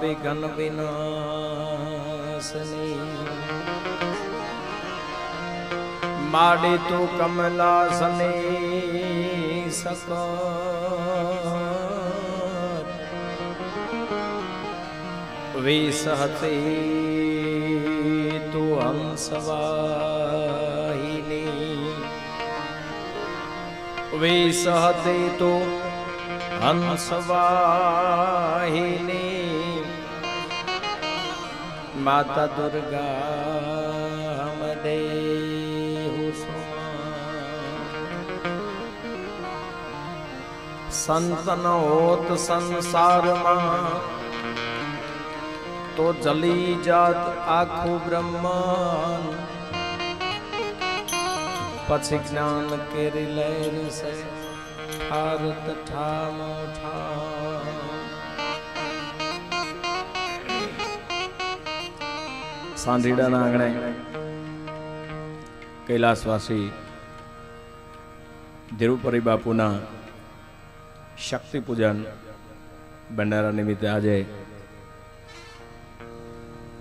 વિઘ્ન વિનાશની. માડી તું કમલાસની સક વિસહતી તું હંસવાહિની. વિસહતી તું હંસવાહિની. માતા દુર્ગા મદેહુ સંતન હોત સંસારમાં તો જલી જાત આખું બ્રહ્માંડ પછી જ્ઞાન કેરી લહેર છે ઠારત ઠામો ઠામ સાંધીડાના આંગણે કૈલાસવાસી ધીરુપરી બાપુના શક્તિ પૂજન ભંડારા નિમિત્તે આજે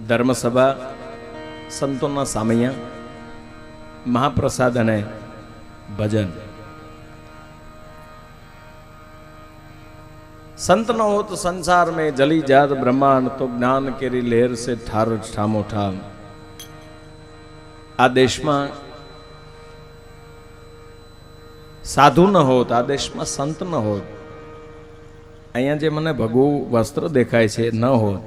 ધર્મસભા સંતોના સામૈયા, મહાપ્રસાદ અને ભજન संत न हो तो संसार में जली जात ब्रह्मांड तो ज्ञान केरी लहर से ठार ઠામો ઠામ આ દેશમાં સાધુ ન હોત આ દેશમાં સંત ન હોત અહીંયા જે મને ભગવું વસ્ત્ર દેખાય છે ન હોત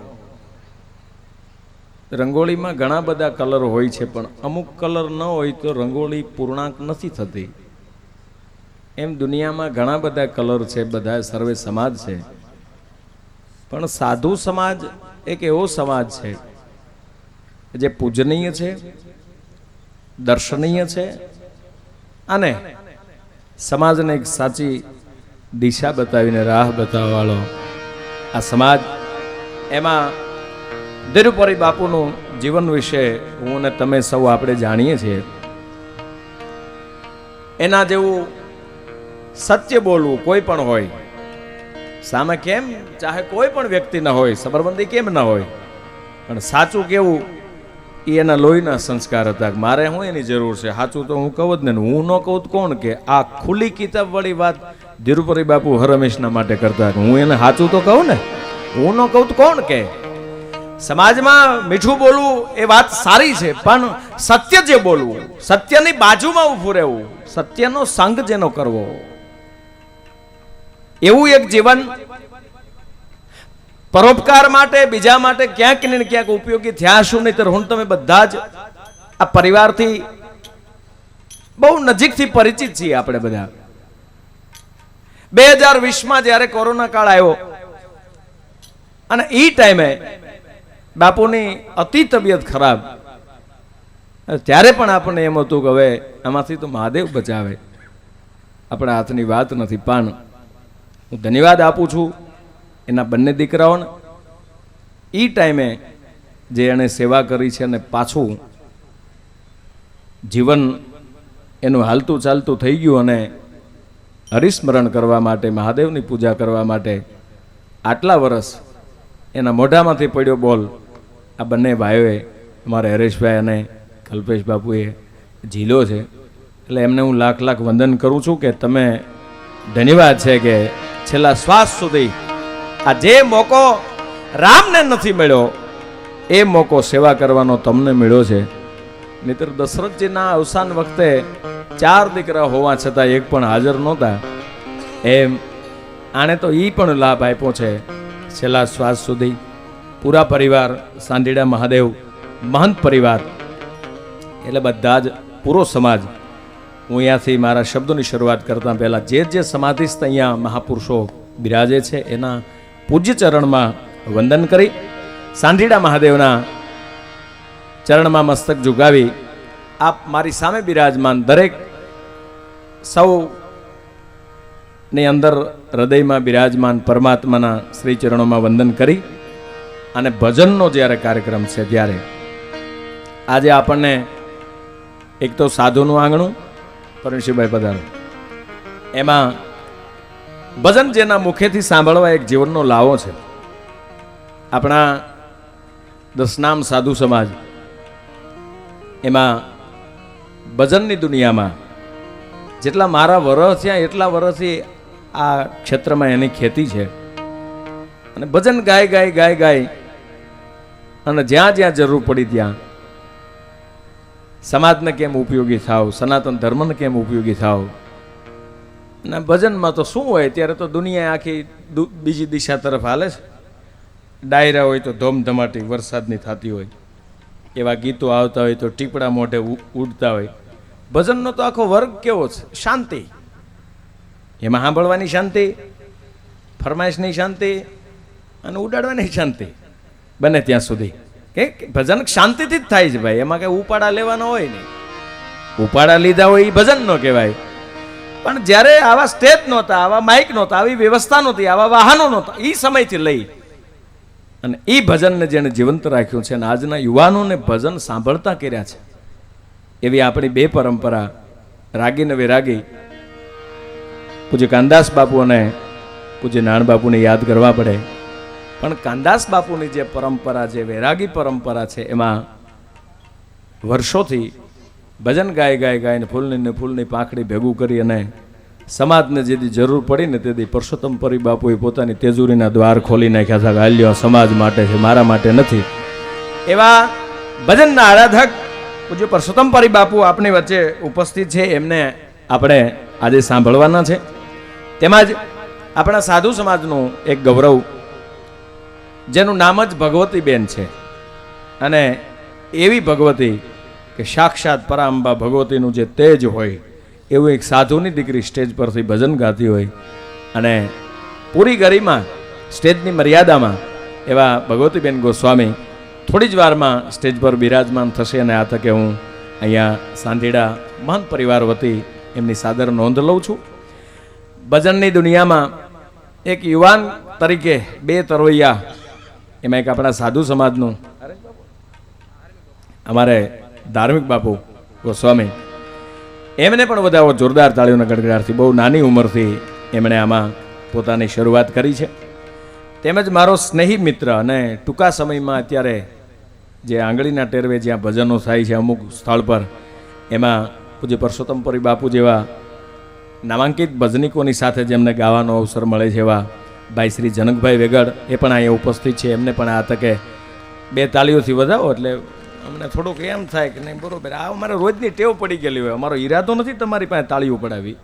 રંગોળીમાં ઘણા બધા કલર હોય છે પણ અમુક કલર ન હોય તો રંગોળી પૂર્ણાંક નથી થતી એમ દુનિયામાં ઘણા બધા કલર છે, બધા સર્વે સમાજ છે. પણ સાધુ સમાજ એક એવો સમાજ છે, જે પૂજનીય છે, દર્શનીય છે અને સમાજને એક સાચી દિશા બતાવીને રાહ બતાવવાવાળો આ સમાજ. એમાં ધીરુપરી બાપુનું જીવન વિશે હું અને તમે સૌ આપણે જાણીએ છીએ. એના જેવું સત્ય બોલવું કોઈ પણ હોય. સામે કેમ? ચાહે કોઈ પણ વ્યક્તિ ન હોય સબરબંધી કેમ ન હોય. પણ સાચું કેવું એ એના લોહીના સંસ્કાર હતા મારે હું એની જરૂર છે? સાચું તો હું કહું જ ને, હું ન કહું કોણ કે આ ખુલ્લી કિતાબ વાળી વાત ધીરુપરી બાપુ હરમેશના માટે કરતા હું એને સાચું તો કહું ને? હું ન કહું તો કોણ કે? સમાજમાં મીઠું બોલવું એ વાત સારી છે, પણ સત્ય જે બોલવું, સત્યની બાજુમાં ઊભું રહેવું, સત્યનો સંગ જેનો કરવો એવું એક જીવન પરોપકાર માટે, બીજા માટે ક્યાંક ને ક્યાંક ઉપયોગી થયા શું નહીં હું તમે બધા જ આ પરિવારથી બહુ નજીકથી પરિચિત છીએ આપણે બધા. બે હજાર વીસમાં જ્યારે કોરોના કાળ આવ્યો, અને એ ટાઈમે બાપુની અતિ તબિયત ખરાબ. ત્યારે પણ આપણને એમ હતું કે હવે આમાંથી તો મહાદેવ બચાવે. આપણા હાથની વાત નથી પણ હું ધન્યવાદ આપું છું એના બંને દીકરાઓને. એ ટાઈમે જે એણે સેવા કરી છે અને પાછું જીવન એનું હાલતું ચાલતું થઈ ગયું અને હરિસ્મરણ કરવા માટે, મહાદેવની પૂજા કરવા માટે આટલા વર્ષ એના મોઢામાંથી પડ્યો બોલ. આ બંને ભાઈઓએ, અમારા હરેશભાઈ અને કલ્પેશ બાપુએ ઝીલો છે. એટલે એમને હું લાખ લાખ વંદન કરું છું કે તમે ધન્યવાદ છે કે છેલ્લા શ્વાસ સુધી આ જે મોકો રામને નથી મળ્યો, એ મોકો સેવા કરવાનો તમને મળ્યો છે. નહીતર દશરથજીના અવસાન વખતે ચાર દીકરા હોવા છતાં એક પણ હાજર નહોતા. એમ આણે તો એ પણ લાભ આપ્યો છે. છેલ્લા શ્વાસ સુધી પૂરા પરિવાર સાંડીડા મહાદેવ, મહંત પરિવાર, એટલે બધા જ પૂરો સમાજ હું અહીંયાથી મારા શબ્દોની શરૂઆત કરતા પહેલાં જે જે સમાધિસ્થ અહીંયા મહાપુરુષો બિરાજે છે, એના પૂજ્ય ચરણમાં વંદન કરી સાંઢીડા મહાદેવના ચરણમાં મસ્તક ઝુકાવી આપ મારી સામે બિરાજમાન દરેક સૌ ની અંદર હૃદયમાં બિરાજમાન પરમાત્માના શ્રી ચરણોમાં વંદન કરી અને ભજનનો જ્યારે કાર્યક્રમ છે ત્યારે આજે આપણને એક તો સાધુનું આંગણું પરણશીભાઈ પધારો. એમાં ભજન જેના મુખેથી સાંભળવા એક જીવનનો લાવો છે. આપણા દસનામ સાધુ સમાજ, એમાં ભજનની દુનિયામાં જેટલા મારા વરસ થયા એટલા વર્ષથી આ ક્ષેત્રમાં એની ખેતી છે. અને ભજન ગાય ગાય ગાય ગાય અને જ્યાં જ્યાં જરૂર પડી ત્યાં સમાજને કેમ ઉપયોગી થાવ? સનાતન ધર્મને કેમ ઉપયોગી થાવ? અને ભજનમાં તો શું હોય? ત્યારે તો દુનિયા આખી બીજી દિશા તરફ હાલે છે. ડાયરા હોય તો ધમધમાટી વરસાદની થતી હોય. એવા ગીતો આવતા હોય તો ટીપડા મોઢે ઉડતા હોય. ભજનનો તો આખો વર્ગ કેવો છે? શાંતિ. એમાં સાંભળવાની શાંતિ, ફરમાઈશની શાંતિ અને ઉડાડવાની શાંતિ. બને ત્યાં સુધી. કે ભજન શાંતિથી જ થાય છે ભાઈ. એમાં કઈ ઉપાડા લેવાના હોય નહીં. ઉપાડા લીધા હોય એ ભજન ન કહેવાય. પણ જ્યારે આવા સ્ટેજ નહોતા, આવા માઇક નહોતા, આવી વ્યવસ્થા નહોતી, આવા વાહનો નહોતા એ સમયથી લઈ. અને એ ભજનને જેણે જીવંત રાખ્યું છે અને આજના યુવાનોને ભજન સાંભળતા કર્યા છે. એવી આપણી બે પરંપરા રાગી ને વિરાગી. પૂજ્ય કાનદાસ બાપુ અને પૂજ્ય નાણ બાપુને યાદ કરવા પડે. પણ કાનદાસ બાપુની જે પરંપરા, જે વૈરાગી પરંપરા છે, એમાં વર્ષોથી ભજન ગાય ગાય ગાયને ફૂલની ને ફૂલની પાંખડી ભેગું કરી અને સમાજને જેથી જરૂર પડી ને તેથી પરસોત્તમ પરી બાપુએ પોતાની તેજુરીના દ્વાર ખોલી નાખ્યા કે હાલ્યો સમાજ માટે છે, મારા માટે નથી. એવા ભજનના આરાધક પૂજ્ય પરસોત્તમ પરી બાપુ આપણી વચ્ચે ઉપસ્થિત છે, એમને આપણે આજે સાંભળવાના છે. તેમજ આપણા સાધુ સમાજનું એક ગૌરવ જેનું નામ જ ભગવતીબેન છે. અને એવી ભગવતી કે સાક્ષાત પરાંબા ભગવતીનું જે તેજ હોય, એવું એક સાધુની દીકરી સ્ટેજ પરથી ભજન ગાતી હોય અને પૂરી ગરીમાં, સ્ટેજની મર્યાદામાં એવા ભગવતીબેન ગોસ્વામી થોડી જ વારમાં સ્ટેજ પર બિરાજમાન થશે અને આ તકે હું અહીંયા સાંધીડા મહંત પરિવાર વતી એમની સાદર નોંધ લઉં છું. ભજનની દુનિયામાં એક યુવાન તરીકે બે તરવૈયા એમાં એક આપણા સાધુ સમાજનું અમારે ધાર્મિક બાપુ ગોસ્વામી. એમને પણ બધા જોરદાર તાળીઓના ગડગડાટથી, બહુ નાની ઉંમરથી એમણે આમાં પોતાની શરૂઆત કરી છે. તેમજ મારો સ્નેહી મિત્ર અને ટૂંકા સમયમાં અત્યારે જે આંગળીના ટેરવે જ્યાં ભજનો થાય છે અમુક સ્થળ પર, એમાં પૂજ્ય પરસોત્તમપુરી બાપુ જેવા નામાંકિત ભજનિકોની સાથે જેમને ગાવાનો અવસર મળે છે એવા ભાઈ શ્રી જનકભાઈ વેગડ એ પણ અહીંયા ઉપસ્થિત છે. એમને પણ આ તકે બે તાળીઓથી વધાવો એટલે અમને થોડુંક એમ થાય કે નહીં, બરોબર. આ અમારે રોજની ટેવ પડી ગયેલી હોય. અમારો ઈરાદો નથી તમારી પાસે તાળીઓ પડાવી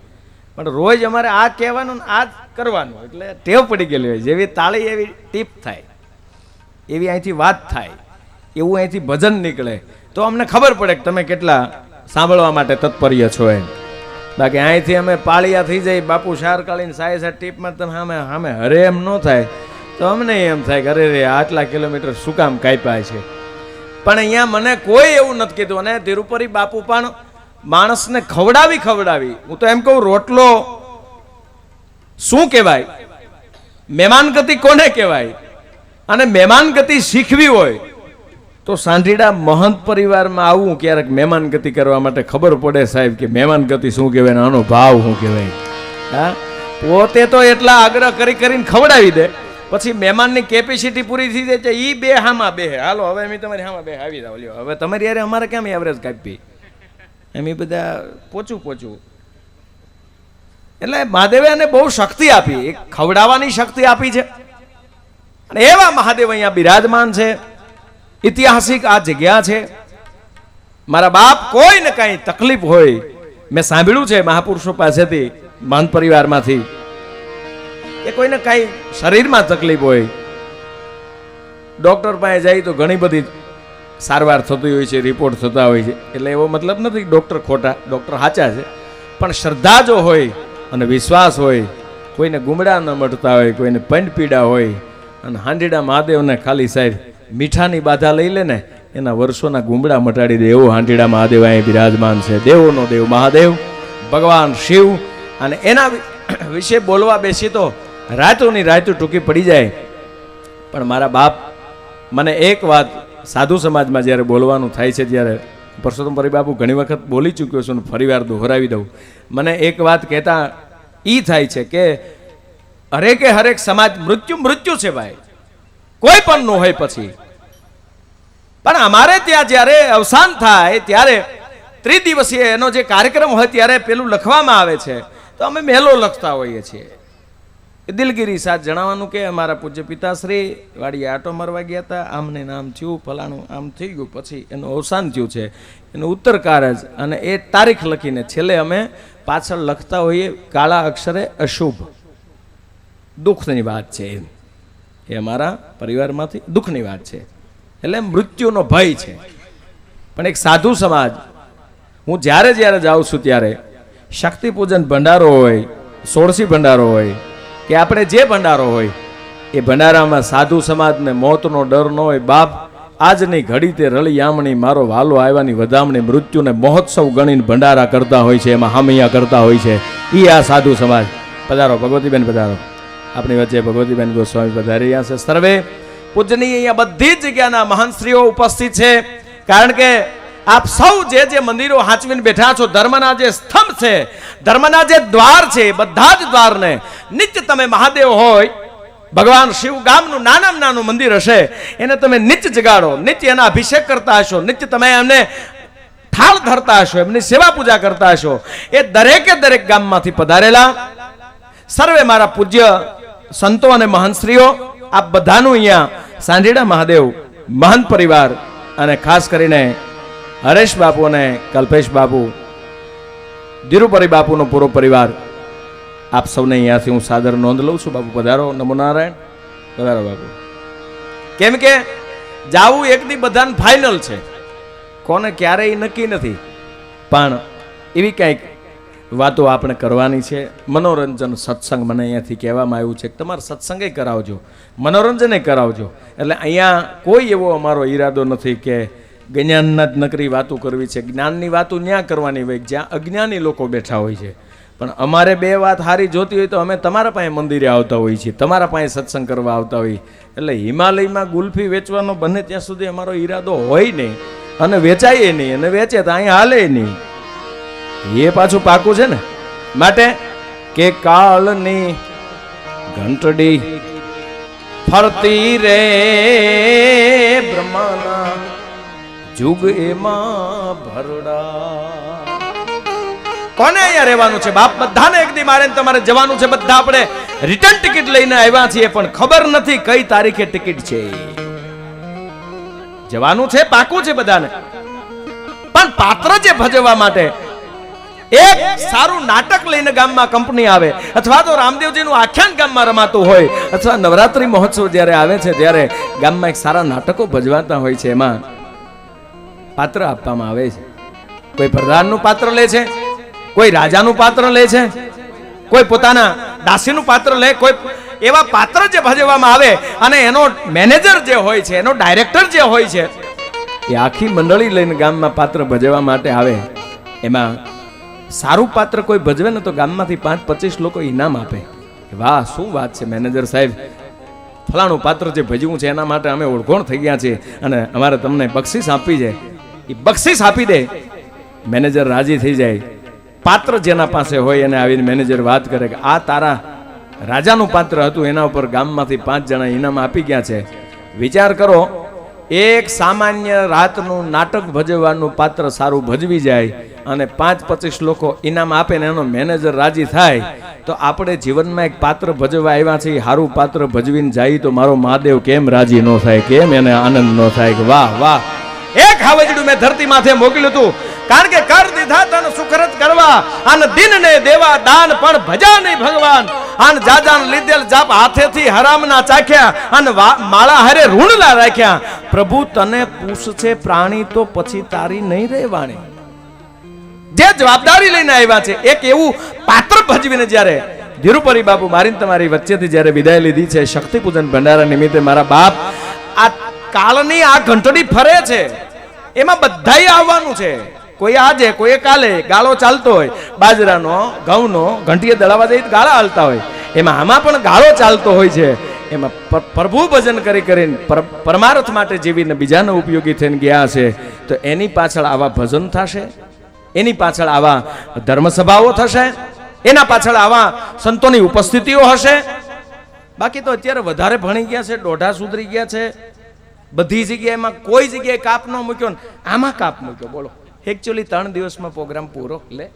પણ રોજ અમારે આ કહેવાનું આ જ કરવાનું. એટલે ટેવ પડી ગયેલી હોય. જેવી તાળી એવી ટીપ થાય, એવી અહીંથી વાત થાય, એવું અહીંથી ભજન નીકળે, તો અમને ખબર પડે કે તમે કેટલા સાંભળવા માટે તત્પર્ય છો એમ. બાકી અહીંથી અમે પાળિયા થઈ જઈ બાપુ શારકાળીને સાય સાય ટીપમાં તમે અમે સામે હરે એમ ન થાય. તો અમને એમ થાય કે અરે રે, આટલા કિલોમીટર શું કામ કાપ્યા છે? પણ અહીંયા મને કોઈ એવું નથી કીધું. અને તિરુપરી બાપુ પણ માણસને ખવડાવી ખવડાવી. હું તો એમ કહું, રોટલો શું કહેવાય? મહેમાન ગતિ કોને કહેવાય? અને મહેમાન ગતિ શીખવી હોય તો સાંઢીડા મહંત પરિવારમાં આવું ક્યારેક મહેમાન ગતિ કરવા માટે ખબર પડે સાહેબ કે મહેમાન ગતિ શું કહેવાય આનો ભાવ શું કહેવાય? હા? પોતે તો એટલા આગ્રહ કરી કરીને ખવડાવી દે. પછી મહેમાનની કેપેસિટી પૂરી થઈ જાય છે એ બે હામાં બે. હાલો, હવે અમે તમારી હામાં બે આવી જાવ લ્યો, હવે તમારી યારે અમારે કેમ એવરેજ કાપી એમ એ બધા પોચું પોચું. એટલે મહાદેવે એને બહુ શક્તિ આપી. એક ખવડાવવાની શક્તિ આપી છે. અને એવા મહાદેવ અહીંયા બિરાજમાન છે. ઐતિહાસિક આ જગ્યા છે. મારા બાપ કોઈને કાંઈ તકલીફ હોય, મેં સાંભળ્યું છે મહાપુરુષો પાસેથી મહંત પરિવારમાંથી, કે કોઈને કાંઈ શરીરમાં તકલીફ હોય. ડૉક્ટર પાસે જાય તો ઘણી બધી સારવાર થતી હોય છે, રિપોર્ટ થતા હોય છે. એટલે એવો મતલબ નથી ડૉક્ટર ખોટા, ડૉક્ટર સાચા છે. પણ શ્રદ્ધા જો હોય અને વિશ્વાસ હોય, કોઈને ગુમડા ન મળતા હોય, કોઈને પંડ પીડા હોય, અને હાંડીડા મહાદેવને ખાલી સાહેબ મીઠાની બાધા લઈ લે ને, એના વર્ષોના ગુમડા મટાડી દે એવો હાંડીડા મહાદેવ અહીં બિરાજમાન છે. દેવોનો દેવ મહાદેવ, ભગવાન શિવ, અને એના વિશે બોલવા બેસી તો રાતોની રાતો ટૂંકી પડી જાય. પણ મારા બાપ મને એક વાત સાધુ સમાજમાં જ્યારે બોલવાનું થાય છે, ત્યારે પરસોત્તમ પરિબાબુ ઘણી વખત બોલી ચૂક્યો છું ને ફરીવાર દોહરાવી દઉં. મને એક વાત કહેતા એ થાય છે કે, હરેકે હરેક સમાજ મૃત્યુ મૃત્યુ છે ભાઈ. કોઈ પણ નું હોય પછી. પણ અમારે ત્યાં જ્યારે અવસાન થાય, ત્યારે ત્રિદિવસીય એનો જે કાર્યક્રમ હોય ત્યારે પેલું લખવામાં આવે છે. તો અમે મેલો લખતા હોઈએ છીએ. દિલગીરી સાથ જણાવવાનું કે અમારા પૂજ્ય પિતાશ્રી વાડીએ આટો મારવા ગયા હતા. આમને નામ થયું, ફલાણું આમ થઈ ગયું, પછી એનું અવસાન થયું છે. એનું ઉત્તર કારજ અને એ તારીખ લખીને છેલ્લે અમે પાછળ લખતા હોઈએ, કાળા અક્ષરે અશુભ. દુઃખની વાત છે એમ. એ અમારા પરિવારમાંથી દુઃખની વાત છે. એટલે મૃત્યુનો ભય છે. પણ એક સાધુ સમાજ, હું જ્યારે જ્યારે જાઉં છું ત્યારે શક્તિ પૂજન ભંડારો હોય, સોળસી ભંડારો હોય, કે આપણે જે ભંડારો હોય, એ ભંડારામાં સાધુ સમાજને મોતનો ડર ન હોય, બાપ આજની ઘડી તે રળી આમણી મારો વાલો આવ્યાની વધામણી મૃત્યુને મહોત્સવ ગણીને ભંડારા કરતા હોય છે, એમાં હામૈયા કરતા હોય છે. એ આ સાધુ સમાજ. પધારો, ભગવતીબેન પધારો. આપણી વચ્ચે ભગવતીબેન ગોસ્વામી પધારી રહ્યા છે. સર્વે પૂજનીય અહીંયા બધી જગ્યાના મહાન શ્રીઓ ઉપસ્થિત છે. કારણ કે આપ સૌ જે જે મંદિરો હાંચવીને બેઠા છો, ધર્મના જે સ્તંભ છે, ધર્મના જે દ્વાર છે બધા જ દ્વારને નિત્ય તમે મહાદેવ હોય, ભગવાન શિવ ગામનું નાનામાં નાનું મંદિર હશે, એને તમે નિત્ય જગાડો, નિત્ય એના અભિષેક કરતા હશો, નિત્ય તમે એમને થાળ ધરતા હશો, એમની સેવા પૂજા કરતા હશો. એ દરેકે દરેક ગામમાંથી પધારેલા. સર્વે મારા પૂજ્ય સંતો અને મહંતશ્રીઓ આ બધાનું અહીંયા સાંજેડા મહાદેવ મહંત પરિવાર અને ખાસ કરીને હરેશ બાપુ અને કલ્પેશ બાપુ, ધીરુપરી બાપુનો પૂરો પરિવાર, આપ સૌને અહીંયાથી હું સાદર નોંધ લઉં છું. બાપુ, પધારો. નમો નારાયણ. પધારો બાપુ. કેમ કે જાવું એકની બધાને ફાઇનલ છે. કોને ક્યારેય નક્કી નથી. પણ એવી કંઈક વાતો આપણે કરવાની છે. મનોરંજન સત્સંગ મને અહીંયાથી કહેવામાં આવ્યું છે કે તમારે સત્સંગે કરાવજો. મનોરંજને કરાવજો. એટલે અહીંયા કોઈ એવો અમારો ઈરાદો નથી કે જ્ઞાનના જ નકરી વાતો કરવી છે. જ્ઞાનની વાતો ન્યા કરવાની હોય જ્યાં અજ્ઞાની લોકો બેઠા હોય છે. પણ અમારે બે વાત સારી જોતી હોય તો અમે તમારા પાસે મંદિરે આવતા હોઈએ છીએ. તમારા પાસે સત્સંગ કરવા આવતા હોઈએ. એટલે હિમાલયમાં ગુલ્ફી વેચવાનો બને ત્યાં સુધી અમારો ઈરાદો હોય નહીં. અને વેચાય નહીં અને વેચે તો અહીંયા હાલે નહીં. એ પાછું પાકું છે ને? માટે કે કાળની ઘંટડી ફરતી રે બ્રહ્માના જુગ એમાં ભરડા. કોને અહીંયા રહેવાનું છે? બાપ બધાને એક દી મારે તમારે જવાનું છે બધા આપણે રિટર્ન ટિકિટ લઈને આવ્યા છીએ, પણ ખબર નથી કઈ તારીખે ટિકિટ છે. જવાનું છે, પાકું છે બધાને. પણ પાત્ર જે ભજવવા માટે એક સારું નાટક લઈને ગામમાં કંપની આવે, અથવા તો રામદેવજીનું આખ્યાન ગામમાં રમાતું હોય, અથવા નવરાત્રી મહોત્સવ જ્યારે આવે છે, ત્યારે ગામમાં એક સારા નાટકો ભજવાતા હોય છે, એમાં પાત્ર આપવામાં આવે છે. કોઈ પ્રધાનનું પાત્ર લે છે, કોઈ રાજાનું પાત્ર લે છે, કોઈ પોતાના દાસીનું પાત્ર લે, કોઈ એવા પાત્ર જે ભજવવામાં આવે, અને એનો મેનેજર જે હોય છે, એનો ડાયરેક્ટર જે હોય છે, એ આખી મંડળી લઈને ગામમાં પાત્ર ભજવવા માટે આવે. એમાં સારું પાત્ર કોઈ ભજવે ને તો ગામમાંથી પાંચ પચીસ લોકો ઇનામ આપે. વાહ, શું વાત છે મેનેજર સાહેબ. ફલાણું પાત્ર જે ભજવું છે એના માટે અમે ઓળખોણ થઈ ગયા છીએ અને અમારે તમને બક્ષિસ આપી છે. એ બક્ષિસ આપી દે. મેનેજર રાજી થઈ જાય. પાત્ર જેના પાસે હોય એને આવીને મેનેજર વાત કરે કે આ તારા રાજાનું પાત્ર હતું, એના ઉપર ગામમાંથી પાંચ જણા ઇનામ આપી ગયા છે. વિચાર કરો એક સામાન્ય રાતનું નાટક ભજવવાનું પાત્ર સારું ભજવી જાય અને પાંચ પચીસ લોકો ઇનામ આપે ને એનો મેનેજર રાજી થાય, તો આપણે જીવનમાં એક પાત્ર ભજવવા આવ્યા છીએ સારું પાત્ર ભજવીને જાય તો મારો મહાદેવ કેમ રાજી ન થાય, કેમ એને આનંદ ન થાય? કે વાહ વાહ. એક હાવજડું મેં ધરતી માથે મોકલ્યું હતું, કારણ કે કર દીધા તન સુખરત કરવા અને દિન ને દેવા દાન પણ ભજા નહીં ભગવાન. અને જાજાન લીધેલ જાપ હાથેથી હરામના ચાખ્યા અને માળા હારે ઋણલા રાખ્યા. પ્રભુ, તને પૂછશે પ્રાણી તો પછી તારી નહીં રહેવાની જે જવાબદારી લઈને આવ્યા છે, એક એવું પાત્ર ભજવીને જ્યારે ધીરુપરી બાપુ મારીને તમારી વચ્ચેથી જ્યારે વિદાય લીધી છે શક્તિ પૂજન ભંડારા નિમિત્તે મારા બાપ આ કાળની આ ઘંટડી ફરે છે. એમાં બધાય આવવાનું છે. કોઈ આજે, કોઈ કાલે, ગાળો ચાલતો હોય. બાજરાનો, ઘઉંનો ઘંટીએ દળાવા જઈ ગાળા હાલતા હોય. એમાં આમાં પણ ગાળો ચાલતો હોય છે. એમાં પ્રભુ ભજન કરી કરીને, પર- પરમાર્થ માટે જીવીને બીજાને ઉપયોગી થઈને ગયા છે. તો એની પાછળ આવા ભજન થશે? એની પાછળ આવા ધર્મસભાઓ થશે? એના પાછળ આવા સંતોની ઉપસ્થિતિઓ હશે? બાકી તો અત્યારે વધારે ભણી ગયા છે, દોઢા સુધરી ગયા છે. બધી જગ્યાએમાં કોઈ જગ્યાએ કાપ ન મૂક્યો ને, આમાં કાપ મૂક્યો, બોલો. એકચ્યુઅલી ત્રણ દિવસમાં પ્રોગ્રામ પૂરો. લે.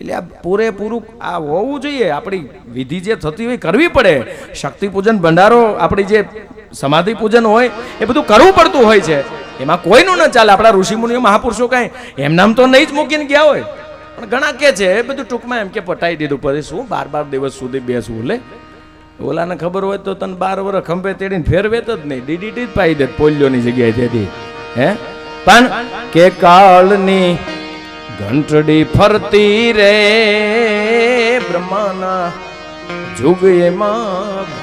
એટલે આ પૂરેપૂરું આ હોવું જોઈએ. આપણી વિધિ જે થતી હોય કરવી પડે. શક્તિ પૂજન ભંડારો, આપણી જે સમાધિ પૂજન હોય, એ બધું કરવું પડતું હોય છે. એમાં કોઈનું ન ચાલે. આપણા ઋષિમુનિઓ, મહાપુરુષો કાંઈ એમ નામ તો નહીં જ મૂકીને ગયા હોય. પણ ઘણા કે છે, એ બધું ટૂંકમાં એમ કે પટાઈ દીધું. પછી શું? બાર બાર દિવસ સુધી બેસવું, લે. ઓલાને ખબર હોય તો તને બાર વર્ષ ખંભે તેડીને ફેરવેત જ નહીં. ડીડીટી જ પાઈ દે પોલિયોની જગ્યાએ તેથી હે? પણ કે કાળની ઘંટડી ફરતી રે બ્રહ્માના જુગ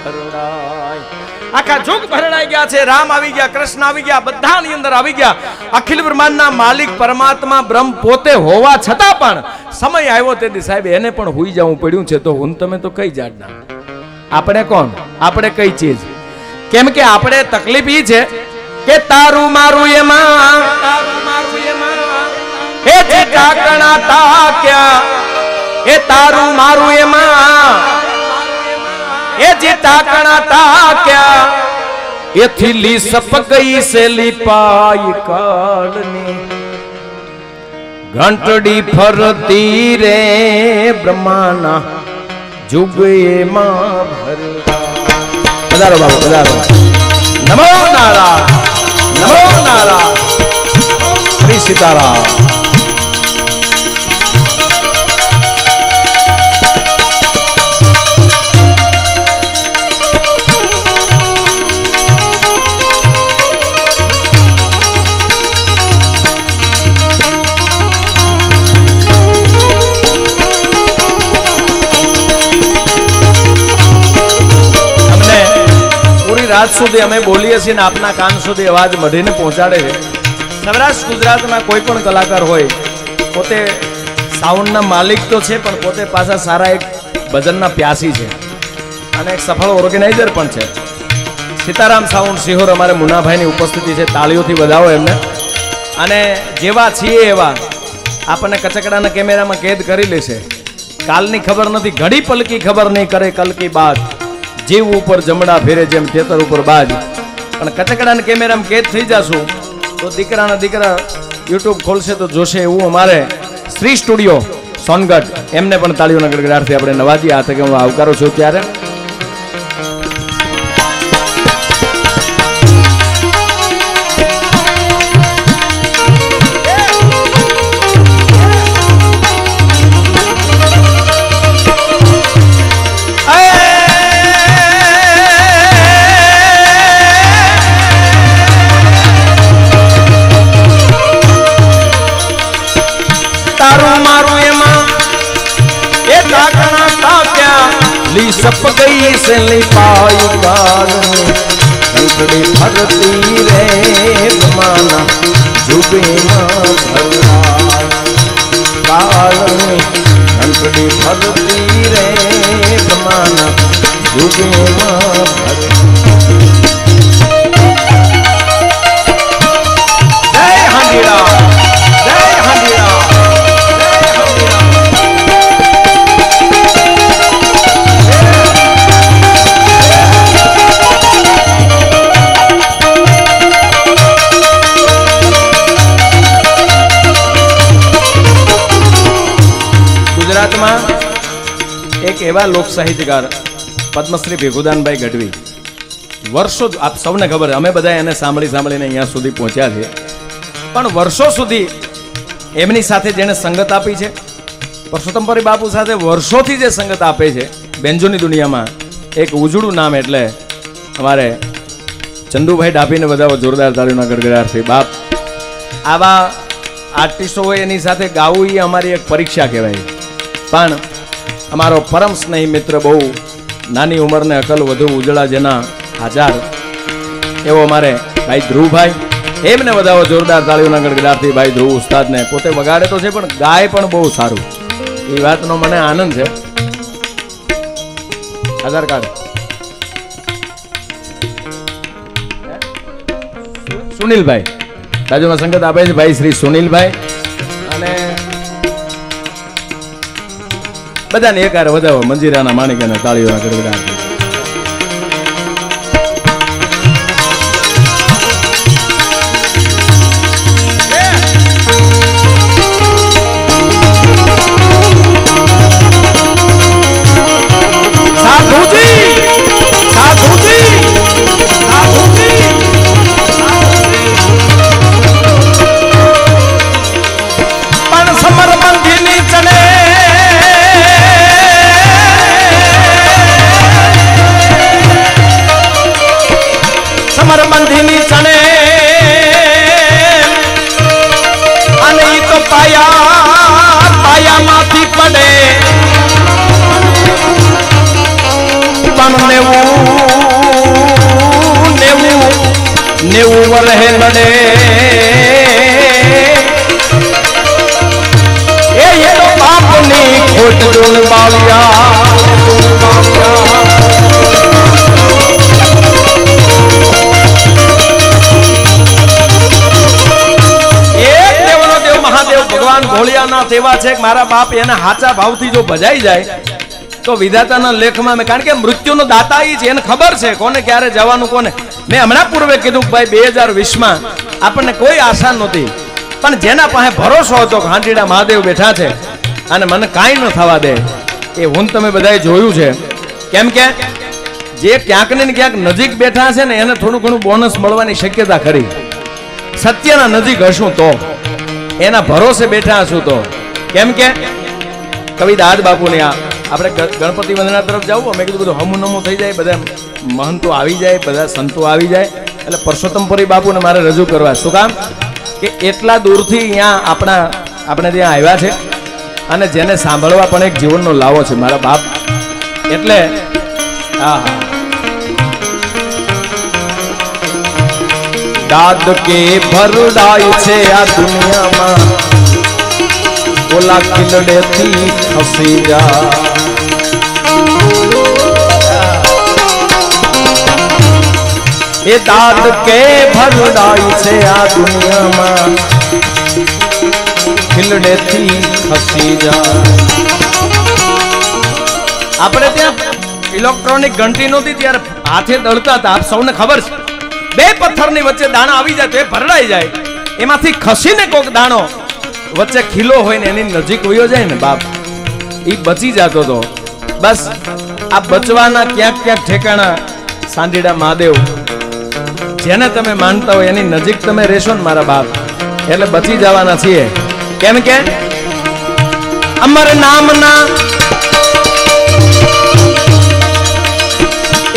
ભરડાય. આખા જુગ ભરડાઈ ગયા છે, રામ આવી ગયા, કૃષ્ણ આવી ગયા, બધાની અંદર આવી ગયા. અખિલ બ્રહ્માંડના માલિક પરમાત્મા બ્રહ્મ પોતે હોવા છતાં પણ સમય આવ્યો તેથી સાહેબ, એને પણ હુઈ જવું પડ્યું છે, તો હું તમે તો કઈ જાતના? આપણે કોણ? આપણે કઈ ચીજ? કેમ કે આપણે તકલીફ એ છે કે તારું મારું એમાં? તારું મારું એમાં એ જે ઢાંકણા તાક્યા એ તારું મારું એમાં? એ જે ઢાંકણા તાક્યા એથી લી સપ ગઈ છે લીપાઈ કાળની. ઘંટડી ફરતી રે બ્રહ્માના જુગ એમાં ભરતા પધારો બાબુ, પધારો. નમો નારા નમો નારાયણ શ્રી સીતારામ રાત સુધી અમે બોલીએ છીએ ને આપના કાન સુધી અવાજ મઢીને પહોંચાડે છે. સૌરાષ્ટ્ર ગુજરાતના કોઈ પણ કલાકાર હોય, પોતે સાઉન્ડના માલિક તો છે, પણ પોતે પાછા સારા એક ભજનના પ્યાસી છે. અને એક સફળ ઓર્ગેનાઇઝર પણ છે. સીતારામ સાઉન્ડ સિહોર અમારે મુનાભાઈની ઉપસ્થિતિ છે, તાળીઓથી વધાવો એમને. અને જેવા છીએ એવા, આપણને કચકડાના કેમેરામાં કેદ કરી લેશે. કાલની ખબર નથી, ઘડી પલકી ખબર નહીં કરે, કલકી બાદ. જીવ ઉપર જમણા ફેરે જેમ ખેતર ઉપર બાજ. પણ કચકડાના કેમેરામાં કેદ થઈ જશું, તો દીકરાના દીકરા યુટ્યુબ ખોલશે તો જોશે એવું અમારે શ્રી સ્ટુડિયો સોનગઢ. એમને પણ તાળીઓના ગડગડાટથી આપણે નવાજી આ તકે હું આવકારો છું ત્યારે. સપ ગઈ છે લી પાઈ કાળની કંકડી ફરતી રે માના જુબેમાં ભરવાય કાળની કંકડી ફરતી રે એવા લોક સાહિત્યકાર પદ્મશ્રી ભેગુદાનભાઈ ગઢવી. વર્ષો આપ સૌને ખબર, અમે બધા એને સાંભળી સાંભળીને અહીંયા સુધી પહોંચ્યા છીએ. પણ વર્ષો સુધી એમની સાથે જેણે સંગત આપી છે, પરસોત્તમપરી બાપુ સાથે વર્ષોથી જે સંગત આપે છે, બેન્જોની દુનિયામાં એક ઉજળું નામ એટલે અમારે ચંદુભાઈ ડાભીને બધા જોરદાર તાળીઓના ગડગડાટથી બાપ, આવા આર્ટિસ્ટો હોય એની સાથે ગાવું એ અમારી એક પરીક્ષા કહેવાય. પણ અમારો પરમ સ્નેહી મિત્ર બહુ નાની ઉંમરને અકલ વધુ ઉજળા જેના હાજર. એવો અમારે ભાઈ ધ્રુવભાઈ. એમને વધાવો જોરદાર તાળીઓના ગડગડાટથી ભાઈ ધ્રુવ ઉસ્તાદને પોતે વગાડે તો છે, પણ ગાય પણ બહુ સારું. એ વાતનો મને આનંદ છે. આધાર કાર્ડ. સુનિલભાઈ. બાજુમાં સંગત આપે છે, ભાઈ શ્રી સુનિલભાઈ. બધાને એકાર વધાવો. મંજીરાના માણિક અને તાળીઓના ગડગડાટ. પણ નેવું નેવું નેવું વરહે નડે એ એનો બાપની ખોટ ડોલ બાવ્યા ભગવાન ભોળિયાનાથ એવા છે મારા બાપ એના હાચા ભાવથી જો ભજાઈ જાય તો વિધાતાના લેખમાં મેં કારણ કે મૃત્યુનો દાતા એ છે, એને ખબર છે કોને ક્યારે જવાનું, કોને. મેં હમણાં પૂર્વે કીધું ભાઈ બે હજાર વીસમાં આપણને કોઈ આશા નહોતી. પણ જેના પાસે ભરોસો હતો કે મહાદેવ બેઠા છે અને મને કાંઈ ન થવા દે, એ હું તમે બધાએ જોયું છે. કેમ કે જે ક્યાંક ને ક્યાંક નજીક બેઠા છે ને, એને થોડું ઘણું બોનસ મળવાની શક્યતા ખરી. સત્યના નજીક હશું તો, એના ભરોસે બેઠા હશું તો. કેમ કે કવિ દાદ બાપુની આ આપણે ગણપતિ વંદના તરફ જવું મેં કીધું બધું હમું નમું થઈ જાય, બધા મહંતો આવી જાય, બધા સંતો આવી જાય, એટલે પરસોત્તમપુરી બાપુને મારે રજૂ કરવા. શું કામ? કે એટલા દૂરથી અહીંયા આપણા, આપણે ત્યાં આવ્યા છે અને જેને સાંભળવા પણ એક જીવનનો લાવો છે, મારા બાપ. એટલે, હા હા. દાદ કે ભરડાય છે આ દુનિયામાં, ઓલા કિલડેથી ખસી જા. એ દાદ કે ભરડાઈ છે આ દુનિયામાં. ખીલડેથી ખસી જા આપણે ત્યાં ઇલેક્ટ્રોનિક ઘંટી નહોતી ત્યારે હાથે દળતા હતા. આપ સૌને ખબર છે. બે પથ્થરની વચ્ચે દાણા આવી જાય તો એ ભરડાઈ જાય. એમાંથી ખસીને કોક દાણો વચ્ચે ખીલો હોય ને એની નજીક વયો જાય ને બાપ. એ બચી જતો તો. બસ, આ બચવાના ક્યાંક ક્યાંક ઠેકાણા સાંડીડા મહાદેવ જેને તમે માનતા હોય એની નજીક તમે રહેશો ને મારા બાપ. એટલે બચી જવાના છીએ. કેમ કે? અમર નામના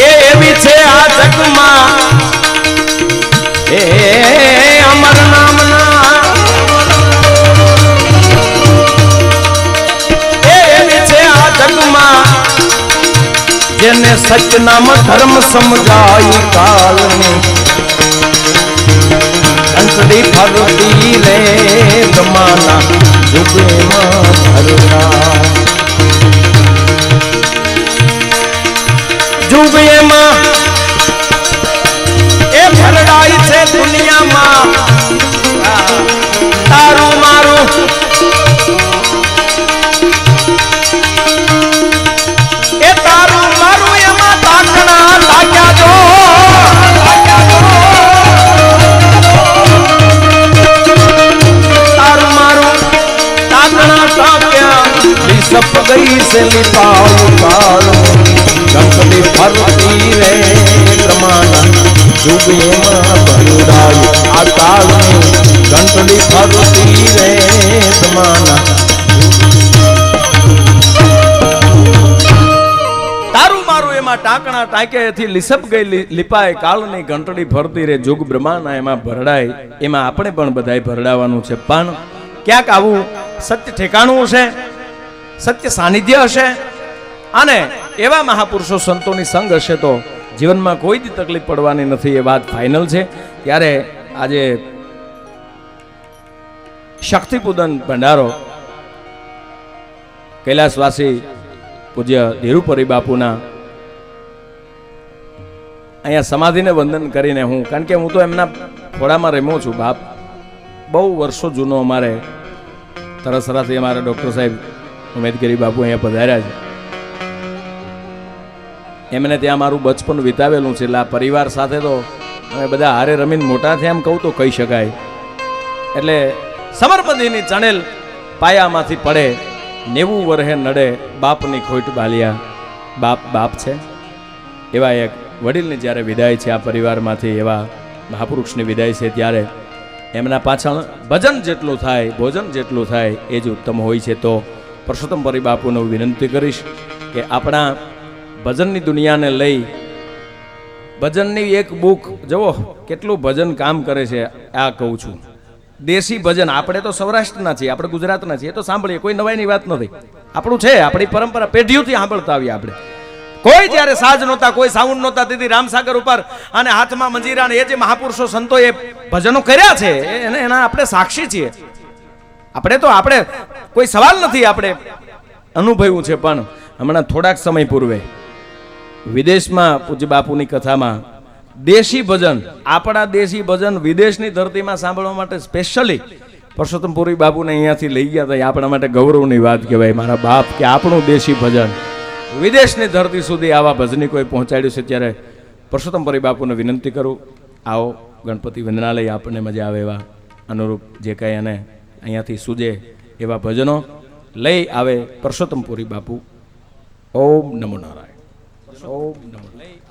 એ એવી છે આ જગમાં. એ અમર નામના એ એવી છે આ જગમાં. જેને સચ નામ ધર્મ સમજાય કાલની. અંતડી ફરતી રે તમાના જુગેમાં ભરતા જુગેમાં એ ભરડાઈ છે દુનિયામાં. તારું મારું ગઈ છે લીપાવ કાળો કંકડી ફરતી રે પ્રમાણા જુગેમાં ભરુડાય આ કાળની ઘંટડી ફરતી રે પ્રમાણા. તારું મારું એમાં ટાંકણા ટાંકેથી લિસપ ગઈ લીપાય કાળની ઘંટડી ફરતી રે, જુગ બ્રહ્માંડ એમાં ભરડાય. એમાં આપણે પણ બધાય ભરડાવાનું છે. પણ ક્યાંક આવું સત્ય ઠેકાણું હશે સત્ય સાનિધ્ય હશે. અને એવા મહાપુરુષો સંતોની સંગ હશે તો જીવનમાં કોઈ જ તકલીફ પડવાની નથી એ વાત ફાઇનલ છે. ત્યારે આજે શક્તિપૂદન ભંડારો, કૈલાસવાસી પૂજ્ય ધીરુપરી બાપુના અહીંયા સમાધિને વંદન કરીને હું, કારણ કે હું તો એમના ખોળામાં રમ્યો છું બાપ. બહુ વર્ષો જૂનો અમારે તરસરાથી અમારા ડૉક્ટર સાહેબ ઉમેદગીરી બાપુ અહીંયા પધાર્યા છે. એમને ત્યાં મારું બચપન વિતાવેલું છે, એટલે આ પરિવાર સાથે તો અમે બધા હારે રમીને મોટા થયા એમ કહું તો કહી શકાય. એટલે સમરપદીની ચણેલ પાયામાંથી પડે, નેવું વરહે નડે બાપની ખોટ બાલિયા. બાપ બાપ છે. એવા એક વડીલની જ્યારે વિદાય છે આ પરિવારમાંથી, એવા મહાપુરુષની વિદાય છે ત્યારે એમના પાછળ ભજન જેટલું થાય, ભોજન જેટલું થાય, એ જ ઉત્તમ હોય છે. તો પરસોત્તમ પરી બાપુને હું વિનંતી કરીશ કે આપણા ભજનની દુનિયાને લઈ ભજનની એક બુક, જુઓ, કેટલું ભજન કામ કરે છે, આ કહું છું. દેશી ભજન, આપણે તો સૌરાષ્ટ્રના છીએ, આપણે ગુજરાતના છીએ તો સાંભળીએ, કોઈ નવાઈની વાત નથી. આપણું છે, આપણી પરંપરા, પેઢીઓથી સાંભળતા આવીએ આપણે. કોઈ જ્યારે સાજ નહોતા, કોઈ સાઉન્ડ નહોતા તેથી રામસાગર ઉપર અને હાથમાં મંજીરા એ જે મહાપુરુષો સંતોએ ભજનો કર્યા છે એને એના આપણે સાક્ષી છીએ. આપણે તો આપણે કોઈ સવાલ નથી આપણે. અનુભવ્યું છે પણ હમણાં થોડાક સમય પૂર્વે વિદેશમાં પૂજ્ય બાપુની કથામાં દેશી ભજન, આપણા દેશી ભજન વિદેશની ધરતીમાં સાંભળવા માટે સ્પેશિયલી પરસોત્તમપુરી બાપુને અહીંયાથી લઈ ગયા હતા. આપણા માટે ગૌરવની વાત કહેવાય. મારા બાપ કે આપણું દેશી ભજન વિદેશની ધરતી સુધી આવા ભજની કોઈ પહોંચાડ્યું છે ત્યારે પરસોત્તમપુરી બાપુને વિનંતી કરું. આવો ગણપતિ વંદનાલય આપણને મજા આવે એવા અનુરૂપ જે કંઈ અને અહીંયાથી સૂજે એવા ભજનો લઈ આવે પરસોત્તમપુરી બાપુ. ઓમ નમો નારાયણ. ઓમ નમો